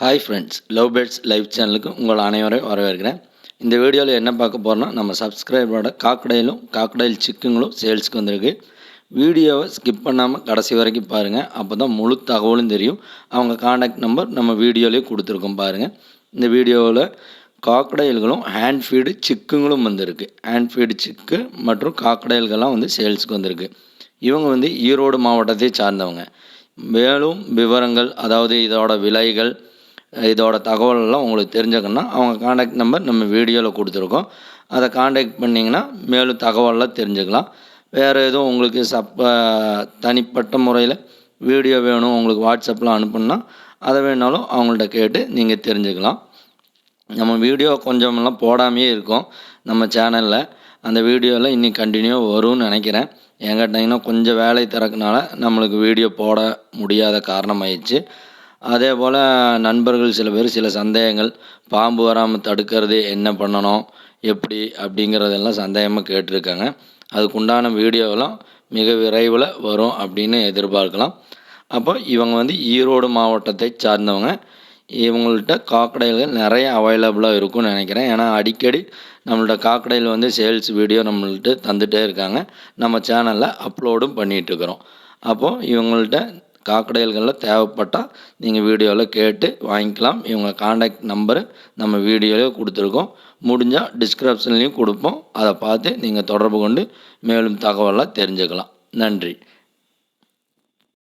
Hi friends love birds live சேனலுக்கு உங்கள் அனைவரையும் வரவேற்கிறேன். இந்த வீடியோவில் என்ன பார்க்க போகிறோன்னா நம்ம சப்ஸ்கிரைபரோட காக்கடையிலும் காக்கடையில் சிக்குங்களும் சேல்ஸுக்கு வந்திருக்கு. வீடியோவை ஸ்கிப் பண்ணாமல் கடைசி வரைக்கும் பாருங்கள் அப்போ தான் முழு தகவலும் தெரியும். அவங்க காண்டாக்ட் நம்பர் நம்ம வீடியோலேயே கொடுத்துருக்கோம் பாருங்கள் இந்த வீடியோவில் காக்கடைல்களும் ஹேண்ட் ஃபீடு சிக்குங்களும் வந்திருக்கு. ஹேண்ட் ஃபீடு சிக்கு மற்றும் காக்கடைல்கள்லாம் வந்து சேல்ஸுக்கு வந்திருக்கு. இவங்க வந்து ஈரோடு மாவட்டத்தை சார்ந்தவங்க. மேலும் விவரங்கள் அதாவது இதோட விலைகள் இதோட தகவலெல்லாம் உங்களுக்கு தெரிஞ்சுக்கணும்னா அவங்க காண்டாக்ட் நம்பர் நம்ம வீடியோவில் கொடுத்துருக்கோம். அதை காண்டாக்ட் பண்ணிங்கன்னா மேலும் தகவலெலாம் தெரிஞ்சுக்கலாம். வேறு எதுவும் உங்களுக்கு சப்ப தனிப்பட்ட முறையில் வீடியோ வேணும் உங்களுக்கு வாட்ஸ்அப்பில் அனுப்புனா அதை வேணாலும் அவங்கள்ட்ட கேட்டு நீங்கள் தெரிஞ்சுக்கலாம். நம்ம வீடியோ கொஞ்சமெல்லாம் போடாமையே இருக்கோம். நம்ம சேனலில் அந்த வீடியோவில் இன்னும் கண்டினியூ வரும்னு நினைக்கிறேன். எங்கிட்டங்கன்னா கொஞ்சம் வேலை திறக்கனால நம்மளுக்கு வீடியோ போட முடியாத காரணமாயிடுச்சு. அதே போல் நண்பர்கள் சில பேர் சில சந்தேகங்கள் பாம்பு வராமல் தடுக்கிறது என்ன பண்ணணும் எப்படி அப்படிங்கிறதெல்லாம் சந்தேகமாக கேட்டிருக்காங்க. அதுக்குண்டான வீடியோவெல்லாம் மிக விரைவில் வரும் அப்படின்னு எதிர்பார்க்கலாம். அப்போ இவங்க வந்து ஈரோடு மாவட்டத்தை சார்ந்தவங்க. இவங்கள்ட்ட காக்கடைகள் நிறைய அவைலபிளாக இருக்கும்னு நினைக்கிறேன். ஏன்னா அடிக்கடி நம்மள்ட்ட காக்கடையில் வந்து சேல்ஸ் வீடியோ நம்மள்ட்ட தந்துகிட்டே இருக்காங்க. நம்ம சேனலில் அப்லோடும் பண்ணிகிட்ருக்குறோம் அப்போது இவங்கள்ட்ட காக்கடையல்களில் தேவைப்பட்டால் நீங்கள் வீடியோவில் கேட்டு வாங்கிக்கலாம். இவங்க காண்டாக்ட் நம்பரு நம்ம வீடியோவிலே கொடுத்துருக்கோம். முடிஞ்சால் டிஸ்கிரிப்ஷன்லேயும் கொடுப்போம். அதை பார்த்து நீங்கள் தொடர்பு கொண்டு மேலும் தகவலாக தெரிஞ்சுக்கலாம். நன்றி.